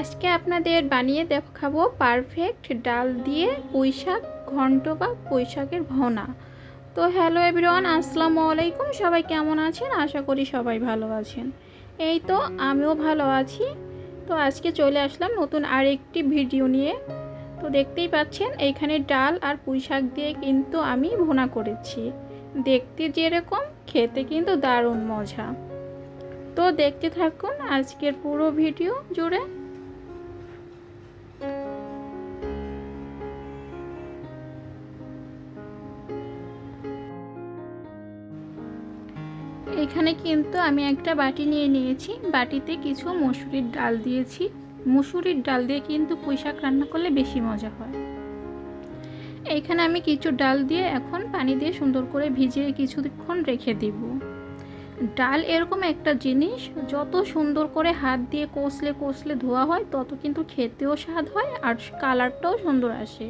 আজকে আপনাদের বানিয়ে দেখাবো পারফেক্ট ডাল দিয়ে পুঁই শাক, ঘন্ট বা পুঁই শাকের ভনা। তো হ্যালো এভরিওয়ান আসসালামু আলাইকুম। সবাই কেমন আছেন? আশা করি সবাই ভালো আছেন। এই তো আমিও ভালো আছি। তো আজকে চলে আসলাম নতুন আরেকটি ভিডিও নিয়ে। তো দেখতেই পাচ্ছেন এইখানে ডাল আর পুঁই শাক দিয়ে কিন্তু আমি ভোনা করেছি। দেখতে যেরকম, খেতে কিন্তু দারুণ মজা। তো দেখতে থাকুন আজকের পুরো ভিডিও জুড়ে। এখানে কিন্তু আমি একটা বাটি নিয়ে নিয়েছি। বাটিতে কিছু মসুরির ডাল দিয়েছি। মুসুরির ডাল দিয়ে কিন্তু পুঁইশাক রান্না করলে বেশি মজা হয়। এইখানে আমি কিছু ডাল দিয়ে এখন পানি দিয়ে সুন্দর করে ভিজিয়ে কিছুক্ষণ রেখে দিব। ডাল এরকম একটা জিনিস, যত সুন্দর করে হাত দিয়ে কষলে কষলে ধোয়া হয়, তত কিন্তু খেতেও স্বাদ হয় আর কালারটাও সুন্দর আসে।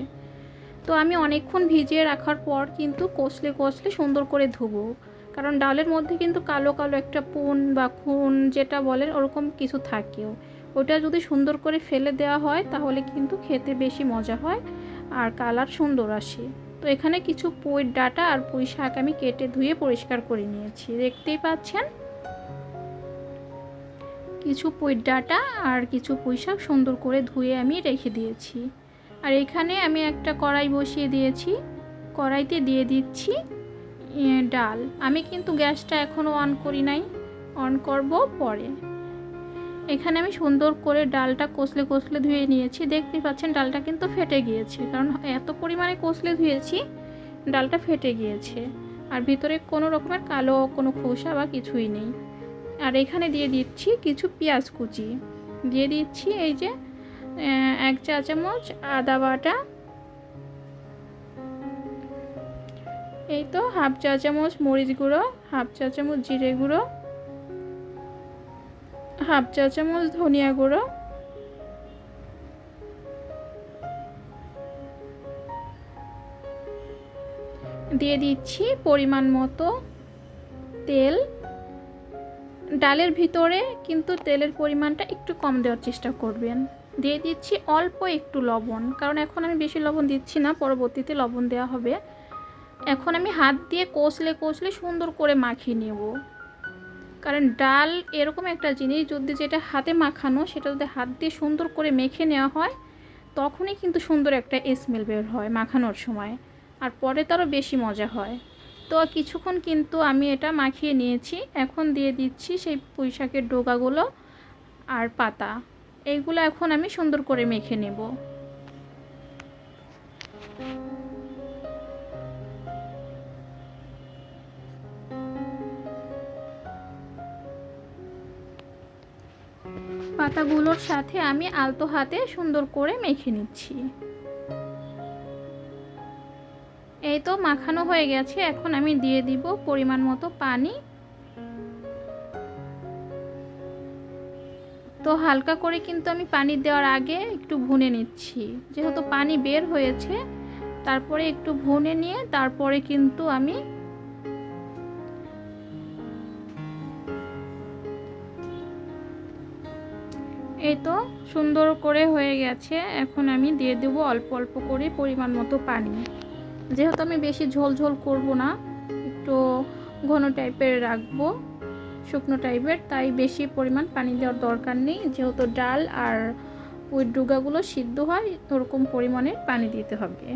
তো আমি অনেকক্ষণ ভিজিয়ে রাখার পর কিন্তু কষলে কষলে সুন্দর করে ধুবো। কারণ ডালের মধ্যে কিন্তু কালো কালো একটা পুন বা খুন যেটা বলেন, ওরকম কিছু থাকেও। ওটা যদি সুন্দর করে ফেলে দেওয়া হয়, তাহলে কিন্তু খেতে বেশি মজা হয় আর কালার সুন্দর আসে। তো এখানে কিছু পুঁই ডাটা আর পুঁই শাক আমি কেটে ধুয়ে পরিষ্কার করে নিয়েছি। দেখতেই পাচ্ছেন? কিছু পুঁই ডাটা আর কিছু পুঁই শাক সুন্দর করে ধুয়ে আমি রেখে দিয়েছি। আর এখানে আমি একটা কড়াই বসিয়ে দিয়েছি। কড়াইতে দিয়ে দিচ্ছি ডাল। আমি কিন্তু গ্যাসটা এখনও অন করি নাই। অন করব পরে। এখানে আমি সুন্দর করে ডালটা কষলে কষলে ধুয়ে নিয়েছি। দেখতে পাচ্ছেন ডালটা কিন্তু ফেটে গিয়েছে। কারণ এত পরিমাণে কষলে ধুয়েছি, ডালটা ফেটে গিয়েছে। আর ভিতরে কোনো রকমের কালো, কোনো খোসা বা কিছুই নেই। আর এখানে দিয়ে দিচ্ছি কিছু পেঁয়াজ কুচি। দিয়ে দিচ্ছি এই যে এক চা চামচ আদা বাটা এই তো হাফ চা চামচ মরিচ গুঁড়ো, হাফ চা চামচ জিরে গুঁড়ো, হাফ চা চামচ ধনিয়া গুঁড়ো, দিয়ে দিচ্ছি পরিমাণ মতো তেল। ডালের ভিতরে কিন্তু তেলের পরিমাণটা একটু কম দেওয়ার চেষ্টা করবেন। দিয়ে দিচ্ছি অল্প একটু লবণ, কারণ এখন আমি বেশি লবণ দিচ্ছি না, পরবর্তীতে লবণ দেওয়া হবে। এখন আমি হাত দিয়ে কষলে কষলে সুন্দর করে মাখিয়ে নেব। কারণ ডাল এরকম একটা জিনিস, যদি যেটা হাতে মাখানো, সেটা যদি হাত দিয়ে সুন্দর করে মেখে নেওয়া হয়, তখনই কিন্তু সুন্দর একটা স্মেল বের হয় মাখানোর সময়। আর পরে তারও বেশি মজা হয়। তো কিছুক্ষণ কিন্তু আমি এটা মাখিয়ে নিয়েছি। এখন দিয়ে দিচ্ছি সেই পুঁইশাকের ডোকাগুলো আর পাতা। এইগুলো এখন আমি সুন্দর করে মেখে নেব। পাতাগুলোর সাথে আমি আলতো হাতে সুন্দর করে মেখে নিচ্ছি। এই তো মাখানো হয়ে গেছে, এখন আমি দিয়ে দিব পরিমাণ মতো পানি। তো হালকা করে কিন্তু আমি পানি দেওয়ার আগে একটু ভুনে নিচ্ছি। যেহেতু পানি বের হয়েছে, তারপরে একটু ভুনে নিয়ে তারপরে কিন্তু আমি এই তো সুন্দর করে হয়ে গেছে। এখন আমি দিয়ে দেব অল্প অল্প করে পরিমাণ মতো পানি। যেহেতু আমি বেশি ঝোল ঝোল করব না, একটু ঘন টাইপের রাখব, শুকনো টাইপের, তাই বেশি পরিমাণ পানি দেওয়ার দরকার নেই। যেহেতু ডাল আর ওই ডুগাগুলো সিদ্ধ হয়, ওরকম পরিমাণে পানি দিতে হবে।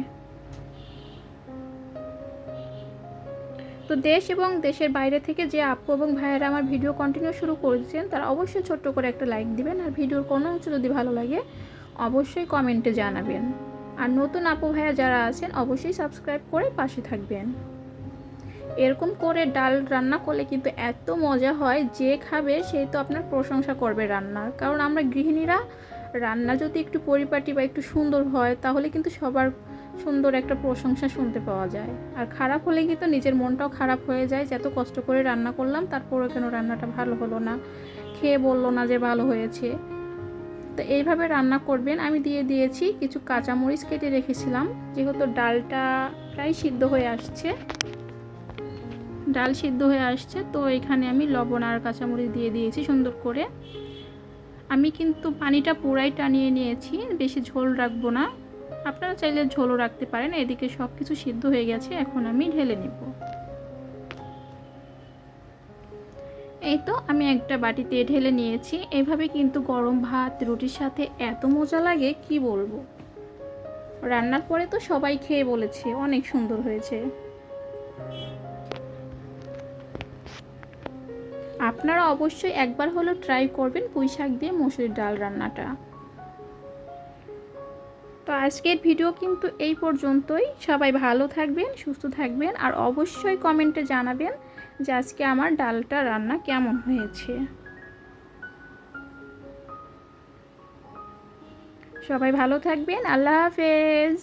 তো দেশ এবং দেশের বাইরে থেকে যে আপু এবং ভাইয়েরা আমার ভিডিও কন্টিনিউ শুরু করেছেন, তারা অবশ্যই ছোট্ট করে একটা লাইক দিবেন আর ভিডিওর কোনো অংশ যদি ভালো লাগে, অবশ্যই কমেন্টে জানাবেন। আর নতুন আপু ভাইয়া যারা আছেন, অবশ্যই সাবস্ক্রাইব করে পাশে থাকবেন। এরকম করে ডাল রান্না করলে কিন্তু এত মজা হয়, যে খাবে সেই তো আপনার প্রশংসা করবে রান্নার। কারণ আমরা গৃহিণীরা, রান্না যদি একটু পরিপাটি বা একটু সুন্দর হয়, তাহলে কিন্তু সবার সুন্দর একটা প্রশংসা শুনতে পাওয়া যায়। আর খারাপ হলে কিন্তু নিজের মনটাও খারাপ হয়ে যায়, যে এত কষ্ট করে রান্না করলাম, তারপরেও কেন রান্নাটা ভালো হলো না? খেয়ে বলল না যে ভালো হয়েছে। তো এইভাবে রান্না করবেন। আমি দিয়ে দিয়েছি কিছু কাঁচামরিচ কেটে রেখেছিলাম। যেহেতু ডালটা প্রায় সিদ্ধ হয়ে আসছে, ডাল সিদ্ধ হয়ে আসছে, তো এখানে আমি লবণ আর কাঁচামরিচ দিয়ে দিয়েছি সুন্দর করে। আমি কিন্তু পানিটা পুরাই টানিয়ে নিয়েছি, বেশি ঝোল রাখব না। আপনারা চাইলে ঝোলও রাখতে পারেন। এদিকে সব কিছু সিদ্ধ হয়ে গেছে, এখন আমি ঢেলে নিব। এই তো আমি একটা বাটিতে ঢেলে নিয়েছি। এভাবে কিন্তু গরম ভাত, রুটির সাথে এত মজা লাগে, কি বলব? রান্নার পরে তো সবাই খেয়ে বলেছে, অনেক সুন্দর হয়েছে। আপনারা অবশ্যই একবার হলো ট্রাই করবেন পুঁই শাক দিয়ে মসুরির ডাল রান্নাটা। তো আজকের ভিডিও কিন্তু এই পর্যন্তই। সবাই ভালো থাকবেন, সুস্থ থাকবেন আর অবশ্যই কমেন্টে জানাবেন যে আজকে আমার ডালটা রান্না কেমন হয়েছে। সবাই ভালো থাকবেন, আল্লাহ হাফেজ।